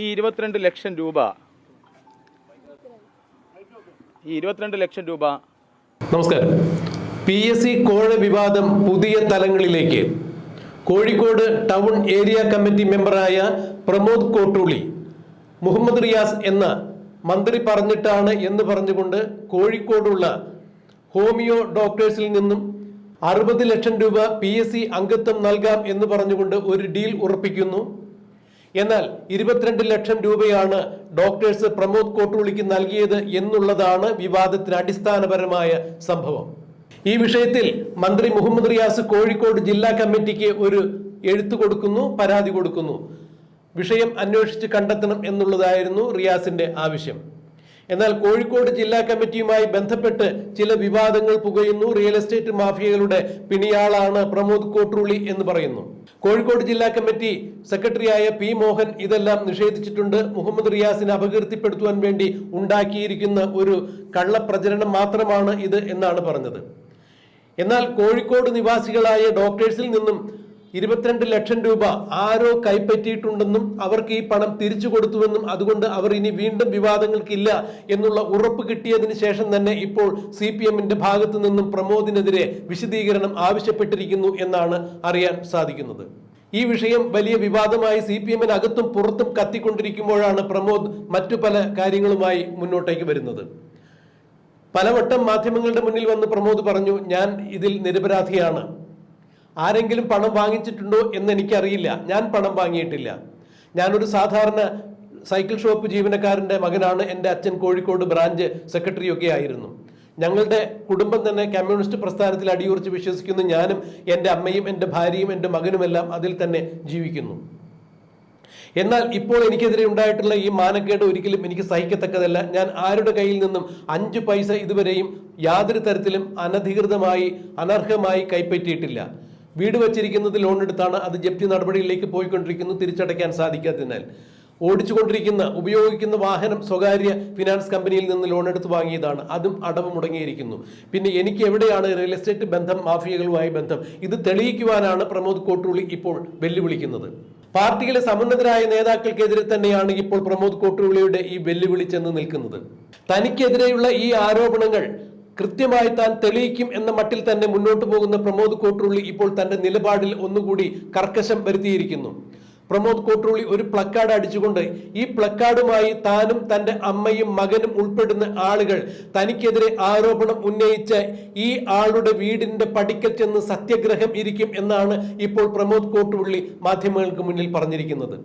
ഈ ഇരുപത്തിരണ്ട് ലക്ഷം രൂപ. ഈ ഇരുപത്തിരണ്ട് ലക്ഷം രൂപ. നമസ്കാരം. പി എസ് സി കോഴ വിവാദം പുതിയ തലങ്ങളിലേക്ക്. കോഴിക്കോട് ടൗൺ ഏരിയ കമ്മിറ്റി മെമ്പറായ പ്രമോദ് കോട്ടൂളി മുഹമ്മദ് റിയാസ് എന്ന മന്ത്രി പറഞ്ഞിട്ടാണ് എന്ന് പറഞ്ഞുകൊണ്ട് കോഴിക്കോടുള്ള ഹോമിയോ ഡോക്ടേഴ്സിൽ നിന്നും അറുപത് ലക്ഷം രൂപ പി അംഗത്വം നൽകാം എന്ന് പറഞ്ഞുകൊണ്ട് ഒരു ഡീൽ ഉറപ്പിക്കുന്നു. എന്നാൽ ഇരുപത്തിരണ്ട് ലക്ഷം രൂപയാണ് ഡോക്ടേഴ്സ് പ്രമോദ് കോട്ടൂളിക്ക് നൽകിയത് എന്നുള്ളതാണ് വിവാദത്തിന് അടിസ്ഥാനപരമായ സംഭവം. ഈ വിഷയത്തിൽ മന്ത്രി മുഹമ്മദ് റിയാസ് കോഴിക്കോട് ജില്ലാ കമ്മിറ്റിക്ക് ഒരു എഴുത്തു കൊടുക്കുന്നു പരാതി കൊടുക്കുന്നു. വിഷയം അന്വേഷിച്ച് കണ്ടെത്തണം എന്നുള്ളതായിരുന്നു റിയാസിന്റെ ആവശ്യം. എന്നാൽ കോഴിക്കോട് ജില്ലാ കമ്മിറ്റിയുമായി ബന്ധപ്പെട്ട് ചില വിവാദങ്ങൾ പുകയുന്നു. റിയൽ എസ്റ്റേറ്റ് മാഫിയകളുടെ പിണിയാളാണ് പ്രമോദ് കോട്രൂളി എന്ന് പറയുന്നു. കോഴിക്കോട് ജില്ലാ കമ്മിറ്റി സെക്രട്ടറിയായ പി മോഹൻ ഇതെല്ലാം നിഷേധിച്ചിട്ടുണ്ട്. മുഹമ്മദ് റിയാസിനെ അപകീർത്തിപ്പെടുത്തുവാൻ വേണ്ടി ഉണ്ടാക്കിയിരിക്കുന്ന ഒരു കള്ളപ്രചരണം മാത്രമാണ് ഇത് എന്നാണ് പറഞ്ഞത്. എന്നാൽ കോഴിക്കോട് നിവാസികളായ ഡോക്ടേഴ്സിൽ നിന്നും ഇരുപത്തിരണ്ട് ലക്ഷം രൂപ ആരോ കൈപ്പറ്റിയിട്ടുണ്ടെന്നും അവർക്ക് ഈ പണം തിരിച്ചു കൊടുത്തുവെന്നും അതുകൊണ്ട് അവർ ഇനി വീണ്ടും വിവാദങ്ങൾക്കില്ല എന്നുള്ള ഉറപ്പ് കിട്ടിയതിന് ശേഷം തന്നെ ഇപ്പോൾ സി പി എമ്മിന്റെ ഭാഗത്തു നിന്നും പ്രമോദിനെതിരെ വിശദീകരണം ആവശ്യപ്പെട്ടിരിക്കുന്നു എന്നാണ് അറിയാൻ സാധിക്കുന്നത്. ഈ വിഷയം വലിയ വിവാദമായി സി പി എമ്മിനകത്തും പുറത്തും കത്തിക്കൊണ്ടിരിക്കുമ്പോഴാണ് പ്രമോദ് മറ്റു പല കാര്യങ്ങളുമായി മുന്നോട്ടേക്ക് വരുന്നത്. പലവട്ടം മാധ്യമങ്ങളുടെ മുന്നിൽ വന്ന് പ്രമോദ് പറഞ്ഞു ഞാൻ ഇതിൽ നിരപരാധിയാണ്. ആരെങ്കിലും പണം വാങ്ങിച്ചിട്ടുണ്ടോ എന്ന് എനിക്കറിയില്ല. ഞാൻ പണം വാങ്ങിയിട്ടില്ല. ഞാനൊരു സാധാരണ സൈക്കിൾ ഷോപ്പ് ജീവനക്കാരന്റെ മകനാണ്. എന്റെ അച്ഛൻ കോഴിക്കോട് ബ്രാഞ്ച് സെക്രട്ടറി ഒക്കെ ആയിരുന്നു. ഞങ്ങളുടെ കുടുംബം തന്നെ കമ്മ്യൂണിസ്റ്റ് പ്രസ്ഥാനത്തിൽ അടിയുറച്ച് വിശ്വസിക്കുന്നു. ഞാനും എന്റെ അമ്മയും എന്റെ ഭാര്യയും എന്റെ മകനുമെല്ലാം അതിൽ തന്നെ ജീവിക്കുന്നു. എന്നാൽ ഇപ്പോൾ എനിക്കെതിരെ ഉണ്ടായിട്ടുള്ള ഈ മാനക്കേട് ഒരിക്കലും എനിക്ക് സഹിക്കത്തക്കതല്ല. ഞാൻ ആരുടെ കയ്യിൽ നിന്നും അഞ്ച് പൈസ ഇതുവരെയും യാതൊരു തരത്തിലും അനധികൃതമായി അനർഹമായി കൈപ്പറ്റിയിട്ടില്ല. വീട് വച്ചിരിക്കുന്നത് ലോൺ എടുത്താണ്. അത് ജപ്തി നടപടിയിലേക്ക് പോയിക്കൊണ്ടിരിക്കുന്നു. തിരിച്ചടയ്ക്കാൻ സാധിക്കാത്തതിനാൽ. ഓടിച്ചുകൊണ്ടിരിക്കുന്ന ഉപയോഗിക്കുന്ന വാഹനം സ്വകാര്യ ഫിനാൻസ് കമ്പനിയിൽ നിന്ന് ലോൺ എടുത്ത് വാങ്ങിയതാണ്. അതും അടവ് മുടങ്ങിയിരിക്കുന്നു. പിന്നെ എനിക്ക് എവിടെയാണ് റിയൽ എസ്റ്റേറ്റ് ബന്ധം മാഫിയകളുമായി ബന്ധം? ഇത് തെളിയിക്കുവാനാണ് പ്രമോദ് കോട്ടൂളി ഇപ്പോൾ വെല്ലുവിളിക്കുന്നത്. പാർട്ടിയിലെ സമുന്നതരായ നേതാക്കൾക്കെതിരെ തന്നെയാണ് ഇപ്പോൾ പ്രമോദ് കോട്ടൂളിയുടെ ഈ വെല്ലുവിളി ചെന്ന് നിൽക്കുന്നത്. തനിക്കെതിരെയുള്ള ഈ ആരോപണങ്ങൾ കൃത്യമായി താൻ തെളിയിക്കും എന്ന മട്ടിൽ തന്നെ മുന്നോട്ട് പോകുന്ന പ്രമോദ് കോട്ടുള്ളി ഇപ്പോൾ തന്റെ നിലപാടിൽ ഒന്നുകൂടി കർക്കശം വരുത്തിയിരിക്കുന്നു. പ്രമോദ് കോട്ടുള്ളി ഒരു പ്ലക്കാർഡ് അടിച്ചുകൊണ്ട് ഈ പ്ലക്കാർഡുമായി താനും തന്റെ അമ്മയും മകനും ഉൾപ്പെടുന്ന ആളുകൾ തനിക്കെതിരെ ആരോപണം ഉന്നയിച്ച ഈ ആളുടെ വീടിന്റെ പടിക്കൽ ചെന്ന് സത്യഗ്രഹം ഇരിക്കും എന്നാണ് ഇപ്പോൾ പ്രമോദ് കോട്ടുള്ളി മാധ്യമങ്ങൾക്ക് മുന്നിൽ പറഞ്ഞിരിക്കുന്നത്.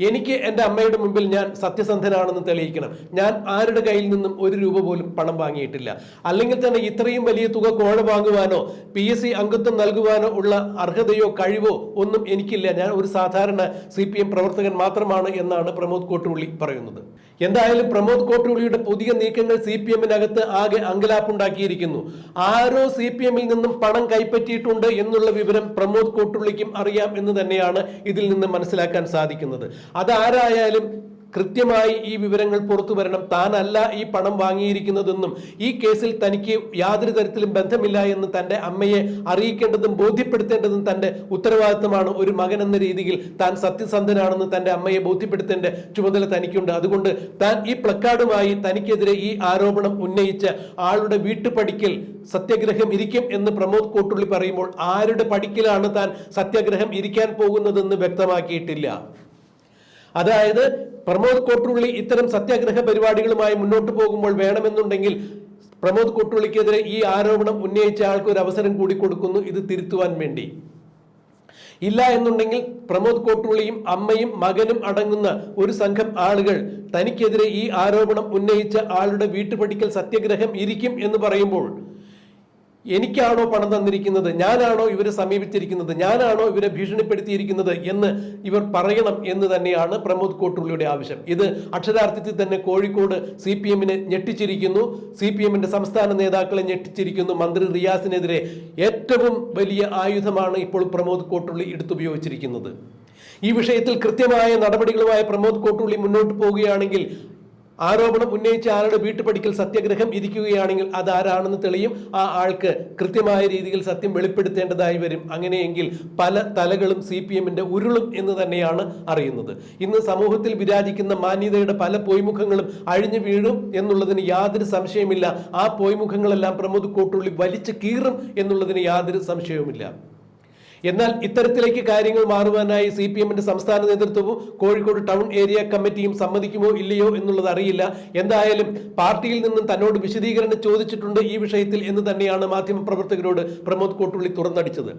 എനിക്ക് എന്റെ അമ്മയുടെ മുമ്പിൽ ഞാൻ സത്യസന്ധനാണെന്ന് തെളിയിക്കണം. ഞാൻ ആരുടെ കയ്യിൽ നിന്നും ഒരു രൂപ പോലും പണം വാങ്ങിയിട്ടില്ല. അല്ലെങ്കിൽ തന്നെ ഇത്രയും വലിയ തുക കോഴ വാങ്ങുവാനോ പി എസ് സി അംഗത്വം നൽകുവാനോ ഉള്ള അർഹതയോ കഴിവോ ഒന്നും എനിക്കില്ല. ഞാൻ ഒരു സാധാരണ സി പി എം പ്രവർത്തകൻ മാത്രമാണ് എന്നാണ് പ്രമോദ് കോട്ടുള്ളി പറയുന്നത്. എന്തായാലും പ്രമോദ് കോട്ടുള്ളിയുടെ പുതിയ നീക്കങ്ങൾ സി പി എമ്മിനകത്ത് ആകെ അങ്കലാപ്പുണ്ടാക്കിയിരിക്കുന്നു. ആരോ സി പി എമ്മിൽ നിന്നും പണം കൈപ്പറ്റിയിട്ടുണ്ട് എന്നുള്ള വിവരം പ്രമോദ് കോട്ടുള്ളിക്കും അറിയാം എന്ന് തന്നെയാണ് ഇതിൽ നിന്ന് മനസ്സിലാക്കാൻ സാധിക്കുന്നത്. അതാരായാലും കൃത്യമായി ഈ വിവരങ്ങൾ പുറത്തു വരണം. താനല്ല ഈ പണം വാങ്ങിയിരിക്കുന്നതെന്നും ഈ കേസിൽ തനിക്ക് യാതൊരു തരത്തിലും ബന്ധമില്ല എന്ന് തന്റെ അമ്മയെ അറിയിക്കേണ്ടതും ബോധ്യപ്പെടുത്തേണ്ടതും തന്റെ ഉത്തരവാദിത്തമാണ് ഒരു മകൻ എന്ന രീതിയിൽ താൻ സത്യസന്ധനാണെന്ന് തന്റെ അമ്മയെ ബോധ്യപ്പെടുത്തേണ്ട ചുമതല തനിക്കുണ്ട്. അതുകൊണ്ട് താൻ ഈ പ്ലക്കാർഡുമായി തനിക്കെതിരെ ഈ ആരോപണം ഉന്നയിച്ച ആളുടെ വീട്ടുപടിക്കൽ സത്യഗ്രഹം ഇരിക്കും എന്ന് പ്രമോദ് കോട്ടുള്ളി പറയുമ്പോൾ ആരുടെ പടിക്കലാണ് താൻ സത്യാഗ്രഹം ഇരിക്കാൻ പോകുന്നതെന്ന് വ്യക്തമാക്കിയിട്ടില്ല. അതായത് പ്രമോദ് കോട്ടുള്ളി ഇത്തരം സത്യാഗ്രഹ പരിപാടികളുമായി മുന്നോട്ട് പോകുമ്പോൾ വേണമെന്നുണ്ടെങ്കിൽ പ്രമോദ് കോട്ടുള്ളിക്കെതിരെ ഈ ആരോപണം ഉന്നയിച്ച ആൾക്ക് ഒരു അവസരം കൂടി കൊടുക്കുന്നു. ഇത് തിരുത്തുവാൻ വേണ്ടി. ഇല്ല എന്നുണ്ടെങ്കിൽ പ്രമോദ് കോട്ടുള്ളിയും അമ്മയും മകനും അടങ്ങുന്ന ഒരു സംഘം ആളുകൾ തനിക്കെതിരെ ഈ ആരോപണം ഉന്നയിച്ച ആളുടെ വീട്ടുപടിക്കൽ സത്യഗ്രഹം ഇരിക്കും എന്ന് പറയുമ്പോൾ എനിക്കാണോ പണം തന്നിരിക്കുന്നത്? ഞാനാണോ ഇവരെ സമീപിച്ചിരിക്കുന്നത്? ഞാനാണോ ഇവരെ ഭീഷണിപ്പെടുത്തിയിരിക്കുന്നത് എന്ന് ഇവർ പറയണം എന്ന് തന്നെയാണ് പ്രമോദ് കോട്ടുള്ളിയുടെ ആവശ്യം. ഇത് അക്ഷരാർത്ഥത്തിൽ തന്നെ കോഴിക്കോട് സി പി എമ്മിനെ ഞെട്ടിച്ചിരിക്കുന്നു. സി പി എമ്മിന്റെ സംസ്ഥാന നേതാക്കളെ ഞെട്ടിച്ചിരിക്കുന്നു. മന്ത്രി റിയാസിനെതിരെ ഏറ്റവും വലിയ ആയുധമാണ് ഇപ്പോൾ പ്രമോദ് കോട്ടുള്ളി എടുത്തുപയോഗിച്ചിരിക്കുന്നത്. ഈ വിഷയത്തിൽ കൃത്യമായ നടപടികളുമായി പ്രമോദ് കോട്ടുള്ളി മുന്നോട്ട് പോവുകയാണെങ്കിൽ ആരോപണം ഉന്നയിച്ച ആളുടെ വീട്ടുപടിക്കൽ സത്യഗ്രഹം ഇരിക്കുകയാണെങ്കിൽ അത് ആരാണെന്ന് തെളിയും. ആ ആൾക്ക് കൃത്യമായ രീതിയിൽ സത്യം വെളിപ്പെടുത്തേണ്ടതായി വരും. അങ്ങനെയെങ്കിൽ പല തലകളും സി പി എമ്മിന്റെ ഉരുളും എന്ന് തന്നെയാണ് അറിയുന്നത്. ഇന്ന് സമൂഹത്തിൽ വിരാജിക്കുന്ന മാന്യതയുടെ പല പൊയ്മുഖങ്ങളും അഴിഞ്ഞു വീഴും എന്നുള്ളതിന് യാതൊരു സംശയമില്ല ആ പൊയ്മുഖങ്ങളെല്ലാം പ്രമോദ് കോട്ടുള്ളി വലിച്ചു കീറും എന്നുള്ളതിന് യാതൊരു സംശയവുമില്ല. എന്നാൽ ഇത്തരത്തിലേക്ക് കാര്യങ്ങൾ മാറുവാനായി സി പി എമ്മിന്റെ സംസ്ഥാന നേതൃത്വവും കോഴിക്കോട് ടൗൺ ഏരിയ കമ്മിറ്റിയും സമ്മതിക്കുമോ ഇല്ലയോ എന്നുള്ളത് അറിയില്ല. എന്തായാലും പാർട്ടിയിൽ നിന്നും തന്നോട് വിശദീകരണം ചോദിച്ചിട്ടുണ്ട് ഈ വിഷയത്തിൽ എന്ന് തന്നെയാണ് മാധ്യമപ്രവർത്തകരോട് പ്രമോദ് കോട്ടുള്ളി തുറന്നടിച്ചത്.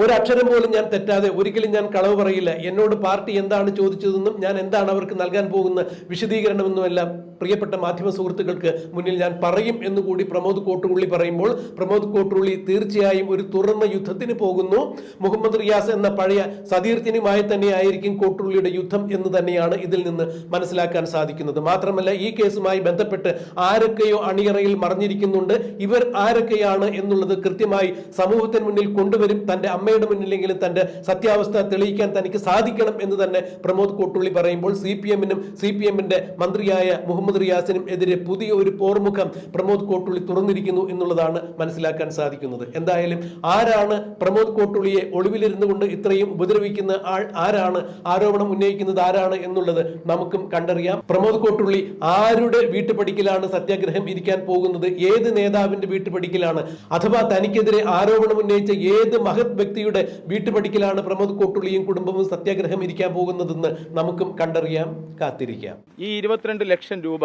ഒരക്ഷരം പോലും ഞാൻ തെറ്റാതെ ഒരിക്കലും ഞാൻ കളവ് പറയില്ല. എന്നോട് പാർട്ടി എന്താണ് ചോദിച്ചതെന്നും ഞാൻ എന്താണ് അവർക്ക് നൽകാൻ പോകുന്ന വിശദീകരണമെന്നും എല്ലാം പ്രിയപ്പെട്ട മാധ്യമ സുഹൃത്തുക്കൾക്ക് മുന്നിൽ ഞാൻ പറയും എന്നുകൂടി പ്രമോദ് കോട്ടുള്ളി പറയുമ്പോൾ പ്രമോദ് കോട്ടുള്ളി തീർച്ചയായും ഒരു തുറന്ന യുദ്ധത്തിന് പോകുന്നു. മുഹമ്മദ് റിയാസ് എന്ന പഴയ സതീർത്ഥിനുമായി തന്നെ ആയിരിക്കും കോട്ടുള്ളിയുടെ യുദ്ധം എന്ന് തന്നെയാണ് ഇതിൽ നിന്ന് മനസ്സിലാക്കാൻ സാധിക്കുന്നത്. മാത്രമല്ല ഈ കേസുമായി ബന്ധപ്പെട്ട് ആരൊക്കെയോ അണിയറയിൽ മറിഞ്ഞിരിക്കുന്നുണ്ട്. ഇവർ ആരൊക്കെയാണ് എന്നുള്ളത് കൃത്യമായി സമൂഹത്തിന് മുന്നിൽ കൊണ്ടുവരും. തന്റെ അമ്മയുടെ മുന്നിലെങ്കിലും തന്റെ സത്യാവസ്ഥ തെളിയിക്കാൻ തനിക്ക് സാധിക്കണം എന്ന് തന്നെ പ്രമോദ് കോട്ടുള്ളി പറയുമ്പോൾ സി പി എമ്മിനും സി പി എമ്മിന്റെ മന്ത്രിയായ മുഹമ്മദ് റിയാസിനും എതിരെ പുതിയ ഒരു പോർമുഖം പ്രമോദ് കോട്ടുള്ളി തുറന്നിരിക്കുന്നു എന്നുള്ളതാണ് മനസ്സിലാക്കാൻ സാധിക്കുന്നത്. എന്തായാലും ആരാണ് പ്രമോദ് കോട്ടുള്ളിയെ ഒളിവിലിരുന്നു കൊണ്ട് ഇത്രയും ഉപദ്രവിക്കുന്ന ആൾ ആരാണ്? ആരോപണം ഉന്നയിക്കുന്നത് ആരാണ് എന്നുള്ളത് നമുക്കും കണ്ടറിയാം. പ്രമോദ് കോട്ടുള്ളി ആരുടെ വീട്ടുപടിക്കലാണ് സത്യാഗ്രഹം ഇരിക്കാൻ പോകുന്നത്? ഏത് നേതാവിന്റെ വീട്ടുപടിക്കലാണ്? അഥവാ തനിക്കെതിരെ ആരോപണം ഉന്നയിച്ച ഏത് മഹത് വ്യക്തിയുടെ വീട്ടുപടിക്കലാണ് പ്രമോദ് കോട്ടുള്ളിയും കുടുംബവും സത്യാഗ്രഹം ഇരിക്കാൻ പോകുന്നതെന്ന് നമുക്കും കണ്ടറിയാം കാത്തിരിക്കാം. ഈ ഇരുപത്തിരണ്ട് ലക്ഷം രൂപ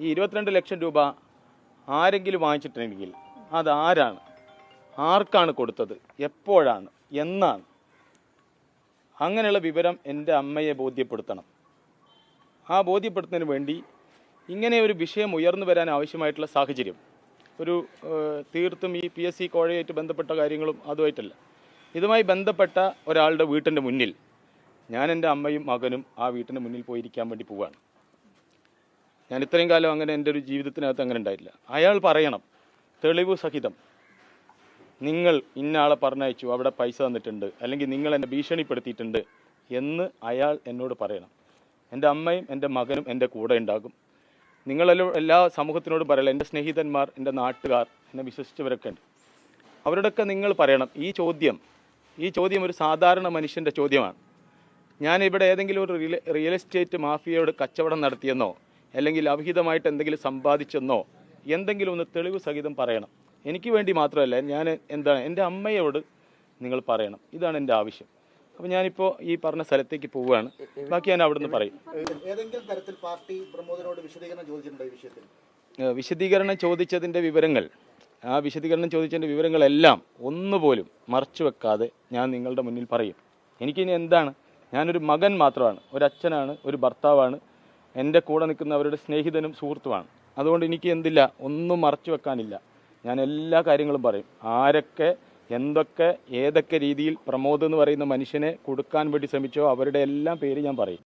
ഈ ഇരുപത്തിരണ്ട് ലക്ഷം രൂപ ആരെങ്കിലും വാങ്ങിച്ചിട്ടുണ്ടെങ്കിൽ അത് ആരാണ്? ആർക്കാണ് കൊടുത്തത്? എപ്പോഴാണ്? എന്നാണ്. അങ്ങനെയുള്ള വിവരം എന്റെ അമ്മയെ ബോധ്യപ്പെടുത്തണം. ആ ബോധ്യപ്പെടുത്തുന്നതിന് വേണ്ടി ഇങ്ങനെ ഒരു വിഷയം ഉയർന്നു വരാൻ ആവശ്യമായിട്ടുള്ള സാഹചര്യം. ഒരു തീർത്തും ഈ പി എസ് സി കോഴയായിട്ട് ബന്ധപ്പെട്ട കാര്യങ്ങളും അതുമായിട്ടല്ല. ഇതുമായി ബന്ധപ്പെട്ട ഒരാളുടെ വീട്ടിന്റെ മുന്നിൽ ഞാൻ എന്റെ അമ്മയും മകനും ആ വീട്ടിന് മുന്നിൽ പോയിരിക്കാൻ വേണ്ടി പോവാണ്. ഞാൻ ഇത്രയും കാലം അങ്ങനെ എന്റെ ഒരു ജീവിതത്തിനകത്ത് അങ്ങനെ ഉണ്ടായില്ല അയാൾ പറയണം തെളിവ് സഹിതം. നിങ്ങൾ ഇന്നാളെ പറഞ്ഞയച്ചു അവിടെ പൈസ തന്നിട്ടുണ്ട് അല്ലെങ്കിൽ നിങ്ങൾ എന്നെ ഭീഷണിപ്പെടുത്തിയിട്ടുണ്ട് എന്ന് അയാൾ എന്നോട് പറയണം. എന്റെ അമ്മയും എന്റെ മകനും എന്റെ കൂടെ ഉണ്ടാകും. നിങ്ങളെല്ലാം എല്ലാ സമൂഹത്തിനോടും പറയല എന്റെ സ്നേഹിതന്മാർ എന്റെ നാട്ടുകാർ എന്നെ വിശ്വസിച്ചവരൊക്കെ ഉണ്ട്. അവരോടൊക്കെ നിങ്ങൾ പറയണം ഈ ചോദ്യം ഈ ചോദ്യം ഒരു സാധാരണ മനുഷ്യന്റെ ചോദ്യമാണ്. ഞാൻ ഇവിടെ ഏതെങ്കിലും ഒരു റിയൽ എസ്റ്റേറ്റ് മാഫിയയോട് കച്ചവടം നടത്തിയെന്നോ അല്ലെങ്കിൽ അവിഹിതമായിട്ട് എന്തെങ്കിലും സമ്പാദിച്ചെന്നോ എന്തെങ്കിലും ഒന്ന് തെളിവ് സഹിതം പറയണം. എനിക്ക് വേണ്ടി മാത്രമല്ല ഞാൻ എന്താണ് എന്റെ അമ്മയോട് നിങ്ങൾ പറയണം. ഇതാണ് എന്റെ ആവശ്യം. അപ്പോൾ ഞാനിപ്പോൾ ഈ പറഞ്ഞ സ്ഥലത്തേക്ക് പോവുകയാണ്. ബാക്കി ഞാൻ അവിടെ നിന്ന് പറയും. ഏതെങ്കിലും തരത്തിൽ പാർട്ടി പ്രമോദിനോട് വിശദീകരണം ചോദിച്ചിട്ടുണ്ടോ ഈ വിഷയത്തിൽ? വിശദീകരണം ചോദിച്ചതിന്റെ വിവരങ്ങൾ ആ വിശദീകരണം ചോദിച്ചതിന്റെ വിവരങ്ങളെല്ലാം ഒന്നുപോലും മറച്ചു വെക്കാതെ ഞാൻ നിങ്ങളുടെ മുന്നിൽ പറയും. എനിക്കിനി എന്താണ് ഞാനൊരു മകൻ മാത്രമാണ് ഒരു അച്ഛനാണ് ഒരു ഭർത്താവാണ്. എന്റെ കൂടെ നിൽക്കുന്നവരുടെ സ്നേഹിതനും സുഹൃത്തുമാണ്. അതുകൊണ്ട് എനിക്ക് എന്തില്ല ഒന്നും മറച്ചു വെക്കാനില്ല. ഞാൻ എല്ലാ കാര്യങ്ങളും പറയും. ആരൊക്കെ എന്തൊക്കെ ഏതൊക്കെ രീതിയിൽ പ്രമോദ് എന്ന് പറയുന്ന മനുഷ്യനെ കൊടുക്കാൻ വേണ്ടി ശ്രമിച്ചോ അവരുടെ എല്ലാം പേര് ഞാൻ പറയും.